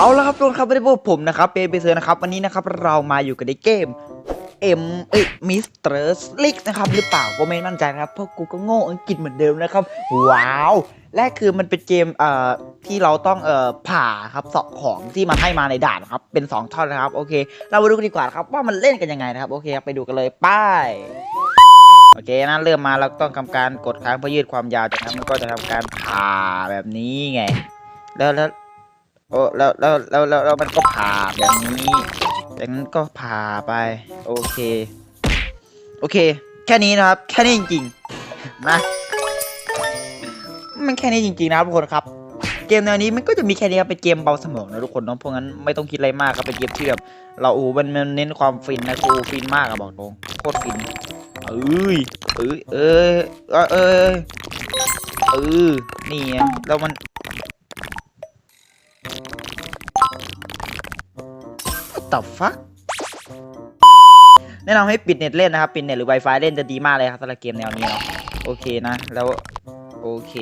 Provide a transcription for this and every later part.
เอาละครับทุกคนครับไม่ได้พบผมนะครับเปเปเซอร์นะครับวันนี้นะครับเรามาอยู่กันในเกมเอ็มเอ้ยมิสเตอร์สลิกนะครับหรือเปล่าก็ไม่มั่นใจนะครับเพราะกูก็โง่อังกฤษเหมือนเดิมนะครับ ว้าว และคือมันเป็นเกมเอ่อที่เราต้องเอ่อผ่าครับสาะของที่มันให้มาในด่านครับ เป็นสองท่อนนะครับ โอเค เรามาดูกันดีกว่าครับว่ามันเล่นกันยังไงนะครับ โอเคครับไปดูกันเลยป้ายโอเคนะเริ่มมาเราต้องทำการกดค้างเพื่อยืดความยาวจากนั้นมันก็จะทำการผ่าแบบนี้ไง แล้วแล้ว โอ้แล้วแล้วแล้วแล้วแล้วมันก็ผ่าแบบนี้จากนั้นก็ผ่าไป โอเค โอเค แค่นี้นะครับ แค่นี้จริงๆนะมันแค่นี้จริงๆนะครับทุกคนครับ เกมแนวนี้มันก็จะมีแค่นี้ครับเป็นเกมเบาสมองนะทุกคนเนาะเพราะงั้นไม่ต้องคิดอะไรมากครับเป็นเกมที่แบบเราโอ้มันมันเน้นความฟินนะกูฟินมากอะบอกตรงโคตรฟินเอ้ยเอ้ยเอ้ยเอ้ยเอ้ยเอนี่แล้วมัน the fuck แนะนำให้ปิดเน็ตเล่นนะครับ ปิดเน็ตหรือ Wi-Fi เล่นจะดีมากเลยครับสำหรับเกมแนวนี้เนาะโอเคนะ แล้ว โอเค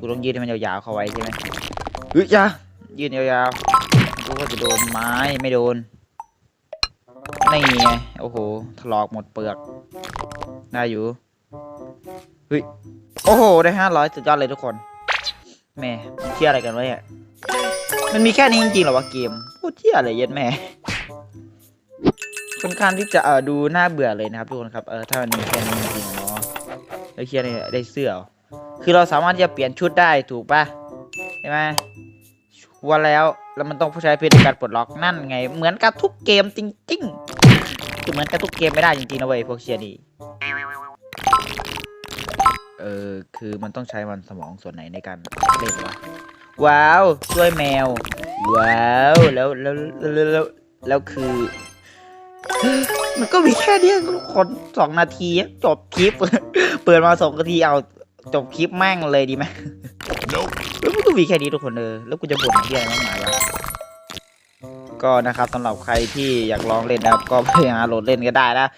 กูต้องยืดให้มันยาวๆเข้าไว้ใช่ไหมเฮ้ยจ้ายืดยาวๆ กูก็จะโดนไม้ไม่โดนนี่ไงโอ้โหถลอกหมดเปลือกได้อยู่เฮ้ยโอ้โหได้ห้าร้อยสุดยอดเลยทุกคนแม่เชื่ออะไรกันวะเนี่ยมันมีแค่นี้จริงๆหรอวะเกมพูดเที่ยอะไรเย็ดแม่ ค่อนข้างที่จะเออดูน่าเบื่อเลยนะครับทุกคนครับเออถ้ามันมีแค่นี้จริงๆเนาะแล้วเคียนี่ได้เสื้อคือเราสามารถที่จะเปลี่ยนชุดได้ถูกปะใช่ไหมว่าแล้วแล้วมันต้องใช้เพชรในการปลดล็อกนั่นไง เหมือนกับทุกเกมจริงๆคือเหมือนกับทุกเกมไม่ได้จริงๆนะเว้ยพวกเชียร์นี่เออคือมันต้องใช้มันสมองส่วนไหนในการเล่นวะว้าวช่วยแมว ว้าวแล้วแล้วแล้วแล้วคือ มันก็มีแค่เนี้ยทุกคนสองนาทีอะจบคลิป เปิดมาสองนาทีเอาจบคลิปแม่งเลยดีไหมแล้วมันก็มีแค่นี้ทุกคนเออแล้วกูจะบ่นเที่ยอะไรมากมายวะก็นะครับสำหรับใครที่อยากลองเล่นนะครับก็ไปหาโหลดเล่นก็ได้นะ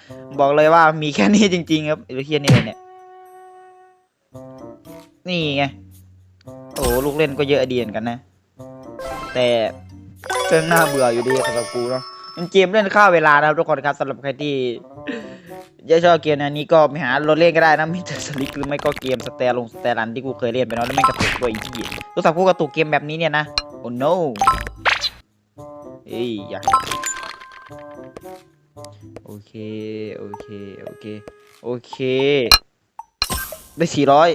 บอกเลยว่ามีแค่นี้จริง ๆ ครับไอ้เฮียนี่เลยเนี่ยนี่ไงโอ้ลูกเล่นก็เยอะดีเหมือนกันนะ แต่ก็น่าเบื่ออยู่ดีสำหรับกูเนาะ มันเกมเล่นข้าวเวลานะครับทุกคนครับสำหรับใครที่ยังชอบเกมแนวนี้ก็ไปหาโหลดเล่นก็ได้นะมีแต่สลิกหรือไม่ก็เกมสเตลลงสเตลันที่กูเคยเล่นไปเนาะแล้วแม่งกระตุกด้วยอีกทีรู้สึกกูกระตุกเกมแบบนี้เนี่ยนะโอ้ no เอ้ยอย่าโอเค โอเค โอเค โอเคได้สี่ร้อย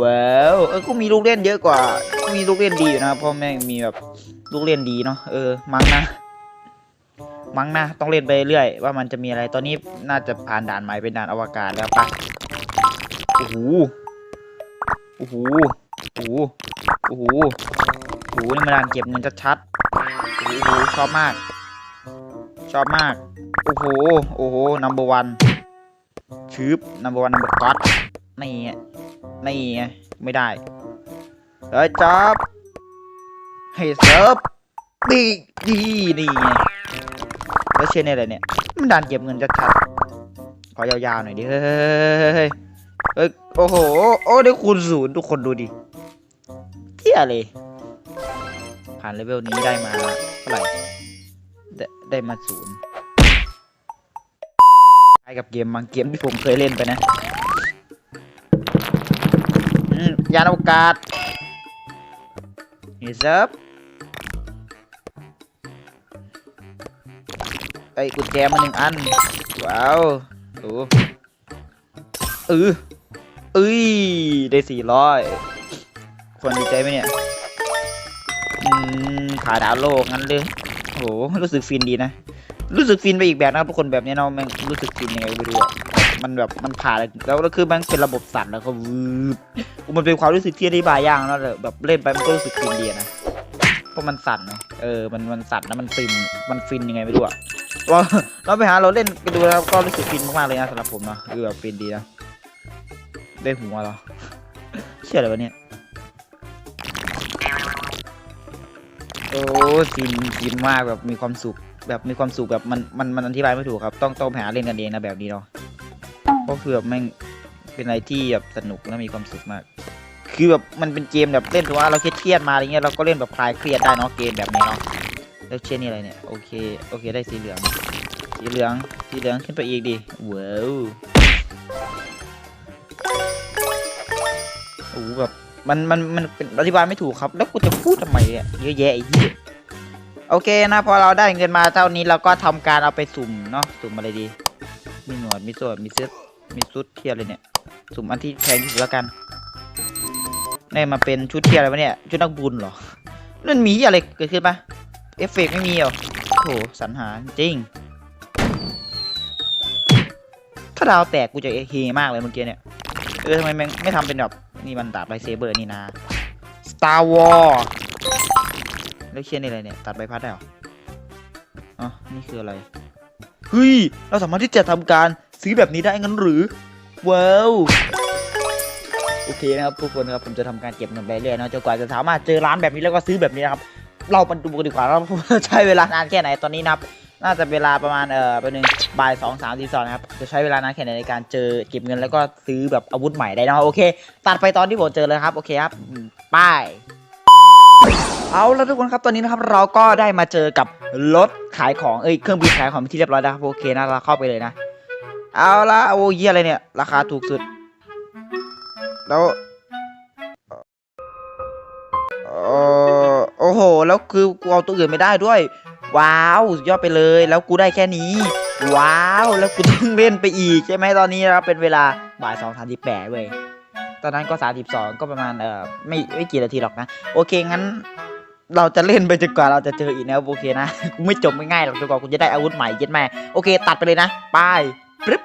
ว้าวเออก็มีลูกเล่นเยอะกว่าก็มีลูกเล่นดีอยู่นะพราะแม่มีแบบลูกเล่นดีเนาะเออ มั้งนะ มั้งนะ ต้องเล่นไปเรื่อยว่ามันจะมีอะไร ตอนนี้น่าจะผ่านด่านใหม่เป็นด่านอวกาศแล้วปะโอ้โห โอ้โห โอ้โห โอ้โห โอ้โห นี่มันด่านเก็บเงินชัดๆ โอ้โห ชอบมาก ชอบมาก โอ้โห โอ้โห number one ชืบ number one number god นี่ไงนี่ไงไม่ได้เฮ้ยจับให้เซิร์ฟดีดีนี่ไง แล้วเชนอะไรเนี่ย มันดันเก็บเงินชัดๆขอยาวๆหน่อยดิ เฮ้ยเฮ้ยโอ้โห โอ้ได้คูณศูนย์ทุกคนดูดิเที่ยเลย ผ่านเลเวลนี้ได้มาเท่าไหร่ ได้ได้มาศูนย์ใช้กับเกมบางเกมที่ผมเคยเล่นไปนะยานอวกาศนี่เซิร์ ไอ้กุญแจมาหนึ่งอัน ว้าวดูเออเอ้ย ได้สี่ร้อยคนดีใจไหมเนี่ย อืม ขาดาวโลกงั้นเลยโห รู้สึกฟินดีนะ รู้สึกฟินไปอีกแบบนะครับทุกคนแบบนี้เนาะมันรู้สึกฟินยังไงไม่รู้อะมันแบบมันผ่านแล้วแล้วคือมันเป็นระบบสั่นแล้วก็วืบมันเป็นความรู้สึกที่อธิบายยากนะแบบเล่นไปมันก็รู้สึกฟินดีนะ เพราะมันสั่นไงเออ มันมันสั่นนะมันฟิน มันฟินยังไงไม่รู้อะ เราเราไปหาเราเล่นกันดูแล้วก็รู้สึกฟินมากๆเลยนะสำหรับผมนะคือแบบฟินดีนะได้หัวเรอเชื่ออะไรวะเนี่ยโอ้ฟินฟินมากแบบมีความสุขแบบมีความสุขแบบมันมันมันอธิบายไม่ถูกครับ ต้องต้องหาเล่นกันเองนะแบบนี้เนาะก็คือแบบแม่งเป็นอะไรที่แบบสนุกและมีความสุขมาก คือแบบมันเป็นเกมแบบเล่นถือว่าเราเครียดมาอะไรเงี้ยเราก็เล่นแบบคลายเครียดได้เนาะเกมแบบนี้เนาะ แล้วเชนนี่อะไรเนี่ย โอเค โอเค ได้สีเหลือง สีเหลือง สีเหลืองขึ้นไปอีกดิว้าวโอ้แบบมันมันมันเป็นอธิบายไม่ถูกครับ แล้วกูจะพูดทำไมเนี่ยเยอะแยะไอ้เหี้ยโอเคนะพอเราได้เงินมาเท่านี้เราก็ทำการเอาไปสุ่มเนาะสุ่มอะไรดี มีหนวดมีสวดมีเสื้อมีชุดเทียอะไรเนี่ย สุ่มอันที่แพงที่สุดแล้วกันได้มาเป็นชุดเทียอะไรวะเนี่ยชุดนักบุญเหรอนั่นมีอะไรเกิดขึ้นปะ เอฟเฟกต์ไม่มีเหรอโอ้โหสรรหาจริง ถ้าดาวแตกกูจะเฮมากเลยเมื่อกี้เนี่ย เออทำไมแม่งไม่ทำเป็นแบบ นี่มันดาบไลท์เซเบอร์นี่นะ Star War แล้วเชียนนี่อะไรเนี่ย ตัดใบพัดได้เหรออ๋อนี่คืออะไร เฮ้ย เราสามารถที่จะทำการซื้อแบบนี้ได้งั้นหรือ ว้าวโอเคนะครับทุกคนครับผมจะทำการเก็บเงินไปเรื่อยนะจนกว่าจะสามารถเจอร้านแบบนี้แล้วก็ซื้อแบบนี้นะครับ เรามาดูกันดีกว่าเราใช้เวลานานแค่ไหนตอนนี้นะครับ น่าจะเวลาประมาณเอ่อเป็นหนึ่งบ่ายสองสามสี่สองนะครับจะใช้เวลานานแค่ไหนในการเจอเก็บเงินแล้วก็ซื้อแบบอาวุธใหม่ได้นะโอเค ตัดไปตอนที่ผมเจอเลยครับโอเคครับไป้ายเอาแล้วทุกคนครับตอนนี้นะครับเราก็ได้มาเจอกับรถขายของเอ้ยเครื่องบินขายของที่เรียบร้อยแล้วครับโอเคนะเราเข้าไปเลยนะ เอาละโอ้ยอะไรเนี่ย ราคาถูกสุด แล้วเออ อ้โห แล้วคือกูเอาตัวอื่นไม่ได้ด้วย ว้าว ยอดไปเลย แล้วกูได้แค่นี้ ว้าว แล้วกูต้องเล่นไปอีกใช่ไหมตอนนี้นะครับเป็นเวลาบ่ายสองสามสิบแปดเว้ย ตอนนั้นก็สามสิบสองก็ประมาณเอ่อไม่ไม่กี่นาทีหรอกนะ โอเคงั้น เราจะเล่นไปจนกว่าเราจะเจออีกนะโอเคนะ กูไม่จบง่ายๆหรอกจนกว่ากูจะได้อาวุธใหม่เย็ดแม่โอเค ตัดไปเลยนะไปปึ๊บ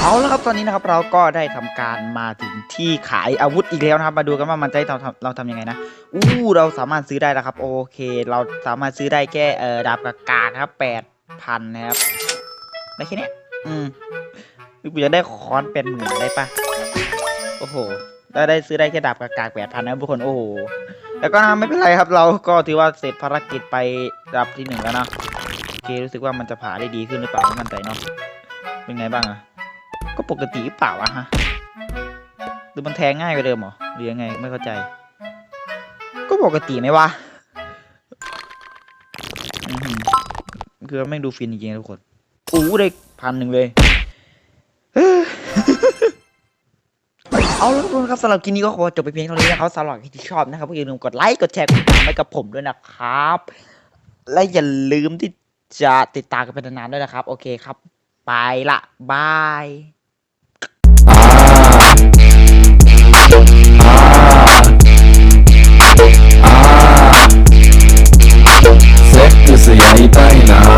เอาแล้วครับตอนนี้นะครับเราก็ได้ทำการมาถึงที่ขายอาวุธอีกแล้วนะครับ มาดูกันว่ามันจะให้เราทำเราทำยังไงนะอู้เราสามารถซื้อได้แล้วครับ โอเค เราสามารถซื้อได้แค่เอ่อดาบกากาครับแปดพันนะครับได้แค่นี้อืมกูจะได้ค้อนเป็นหมื่นได้ปะโอ้โหได้ได้ซื้อได้แค่ดาบกากาแปดพันนะทุกคนโอ้โหแล้วก็นะไม่เป็นไรครับ เราก็ถือว่าเสร็จภารกิจไปดับที่หนึ่งแล้วนะโอเครู้สึกว่ามันจะผ่าได้ดีขึ้นหรือเปล่าไม่มั่นใจเนาะเป็นไงบ้างอะ ปกติเปล่าวะฮะหรือมันแทงง่ายกว่าเดิมหรอหรือยังไงไม่เข้าใจ ก็ปกติไหมวะคือแม่งดูฟินจริงๆทุกคนอู้ได้พันหนึ่งเลย เอาละทุกคนครับสำหรับคลิปนี้ก็ขอจบไปเพียงเท่านี้นะครับสำหรับใครที่ชอบนะครับก็อย่าลืมกดไลค์กดแชร์กดติดตามให้กับผมด้วยนะครับ และอย่าลืมที่จะติดตามกันเป็นนานๆด้วยนะครับ โอเคครับ ไปละบาย セックスやりたいな。